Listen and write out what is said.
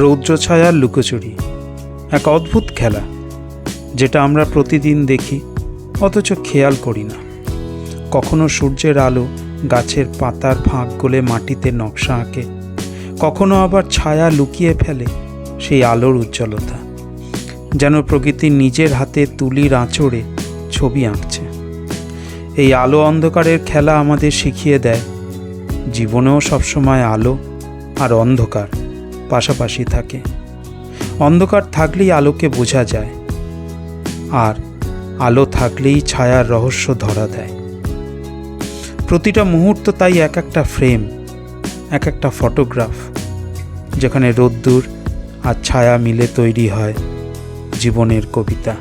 রৌদ্র ছায়ার লুকোচুরি। এক অদ্ভুত খেলা, যেটা আমরা প্রতিদিন দেখি, অথচ খেয়াল করি না। কখনো সূর্যের আলো গাছের পাতার ফাঁক গলে মাটিতে নকশা আঁকে, কখনো আবার ছায়া লুকিয়ে ফেলে সেই আলোর উজ্জ্বলতা, যেন প্রকৃতি নিজের হাতে তুলির আঁচড়ে ছবি আঁকছে। এই আলো অন্ধকারের খেলা আমাদের শিখিয়ে দেয়, জীবনেও সবসময় আলো আর অন্ধকার। পাশাপাশি থাকে। অন্ধকার থাকলেই আলোকে বোঝা যায়। আর আলো থাকলেই ছায়ার রহস্য ধরা দেয়। প্রতিটা মুহূর্ত তাই এক একটা ফ্রেম, এক একটা ফটোগ্রাফ, যেখানে রোদ্দুর আর ছায়া মিলে তৈরি হয় জীবনের কবিতা।